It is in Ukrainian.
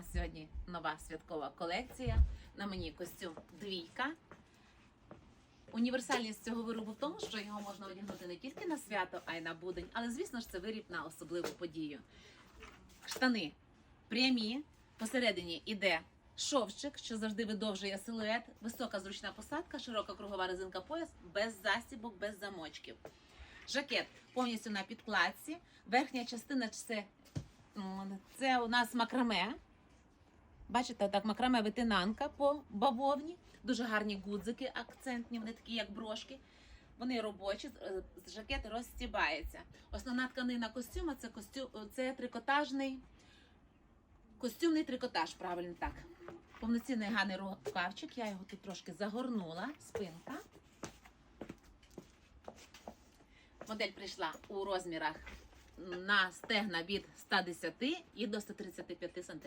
нас сьогодні нова святкова колекція. На мені костюм двійка. Універсальність цього виробу в тому, що його можна одягнути не тільки на свято, а й на будень, але звісно ж це виріб на особливу подію. Штани прямі, посередині іде шовчик, що завжди видовжує силует, висока зручна посадка, широка кругова резинка пояс, без засібок, без замочків. Жакет повністю на підкладці. Верхня частина це, це у нас макраме. Бачите, так макраме витинанка по бавовні. Дуже гарні гудзики, акцентні, вони такі, як брошки. Вони робочі, е, жакет розстібається. Основна тканина костюма це костюм, це трикотажний костюмний трикотаж, правильно так. Повноцінний гарний рукавчик. Я його тут трошки загорнула, спинка. Модель прийшла у розмірах на стегна від 110 і до 135 сантиметрів.